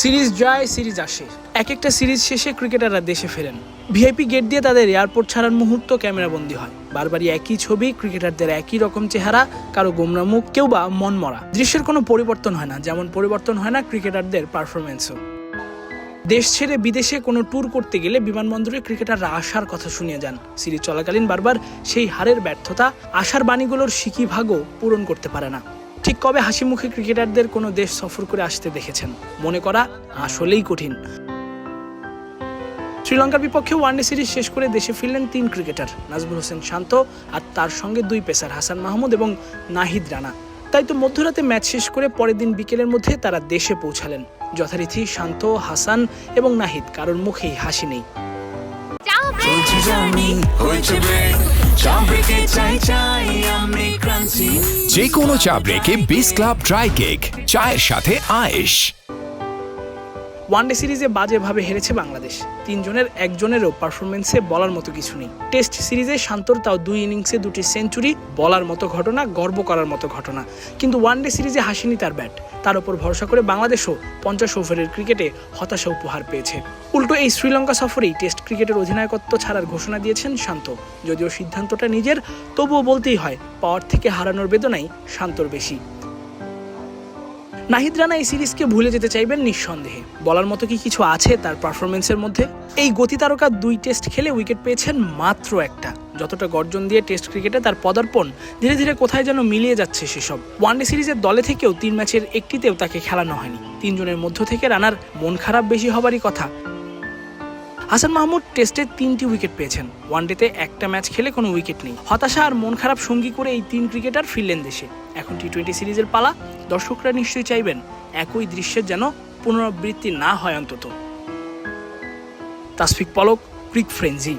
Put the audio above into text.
Series যায় series আসে। এক একটা সিরিজ শেষে ক্রিকেটাররা দেশে ফেরেন। ভিআইপি গেট দিয়ে তাদের এয়ারপোর্ট ছাড়ার মুহূর্ত ক্যামেরাবন্দি হয়। বারবারই একই ছবি, ক্রিকেটারদের একই রকম চেহারা, কারও গোমরা মুখ, কেউ বা মন মরা। দৃশ্যের কোনো পরিবর্তন হয় না, যেমন পরিবর্তন হয় না ক্রিকেটারদের পারফরমেন্সও দেশ ছেড়ে বিদেশে কোনো ট্যুর করতে গেলে বিমানবন্দরে ক্রিকেটাররা আসার কথা শুনিয়ে যান। সিরিজ চলাকালীন বারবার সেই হারের ব্যর্থতা, আশার বাণীগুলোর সিকি ভাগও পূরণ করতে পারে না। ঠিক কবে হাসি মুখে ক্রিকেটারদের কোনো দেশ সফর করে আসতে দেখেছেন? মনে করা আসলেই কঠিন। শ্রীলঙ্কার বিপক্ষে ওয়ানডে সিরিজ শেষ করে দেশে ফিরলেন তিন ক্রিকেটার, নাজমুল হোসেন শান্ত আর তার সঙ্গে দুই পেসার হাসান মাহমুদ এবং নাহিদ রানা। তাই তো মধ্যরাতে ম্যাচ শেষ করে পরের দিন বিকেলের মধ্যে তারা দেশে পৌঁছালেন। যথারীতি শান্ত, হাসান এবং নাহিদ কারোর মুখেই হাসি নেই। চা চাই চাই যে কোনো চা ব্রেকে বিস ক্লাব ড্রাই কেক চায়ের সাথে আয়েশ। ওয়ানডে সিরিজে বাজেভাবে হেরেছে বাংলাদেশ। তিনজনের একজনেরও পারফরমেন্সে বলার মতো কিছু নেই। টেস্ট সিরিজে শান্তর তাও দুই ইনিংসে দুটি সেঞ্চুরি বলার মতো ঘটনা, গর্ব করার মতো ঘটনা। কিন্তু ওয়ানডে সিরিজে হাসিনি তার ব্যাট তার উপর ভরসা করে বাংলাদেশও পঞ্চাশ ওভারের ক্রিকেটে হতাশা উপহার পেয়েছে। উল্টো এই শ্রীলঙ্কা সফরেই টেস্ট ক্রিকেটের অধিনায়কত্ব ছাড়ার ঘোষণা দিয়েছেন শান্ত। যদিও সিদ্ধান্তটা নিজের, তবুও বলতেই হয় পাওয়ার থেকে হারানোর বেদনাই শান্তর বেশি। নাহিদ রানা এই সিরিজকে ভুলে যেতে চাইবেন নিঃসন্দেহে। বলার মতো কি কিছু আছে তার পারফরমেন্সের মধ্যে? এই গতি তারকা দুই টেস্ট খেলে উইকেট পেয়েছেন মাত্র একটা। যতটা গর্জন দিয়ে টেস্ট ক্রিকেটে তার পদার্পণ, ধীরে ধীরে কোথায় যেন মিলিয়ে যাচ্ছে সেসব। ওয়ানডে সিরিজের দলে থেকেও তিন ম্যাচের একটিতেও তাকে খেলানো হয়নি। তিনজনের মধ্য থেকে রানার মন খারাপ বেশি হবারই কথা। হাসান মাহমুদ টেস্টে তিনটি উইকেট পেয়েছেন। ওয়ান ডেতে একটা ম্যাচ খেলে কোনো উইকেট নেই। হতাশা আর মন খারাপ সঙ্গী করে এই তিন ক্রিকেটার ফিরলেন দেশে। এখন টি টোয়েন্টি সিরিজের পালা, দর্শকরা নিশ্চয়ই চাইবেন একই দৃশ্যের যেন পুনরাবৃত্তি না হয় অন্তত। তাসফিক পলক, ক্রিক ফ্রেঞ্জি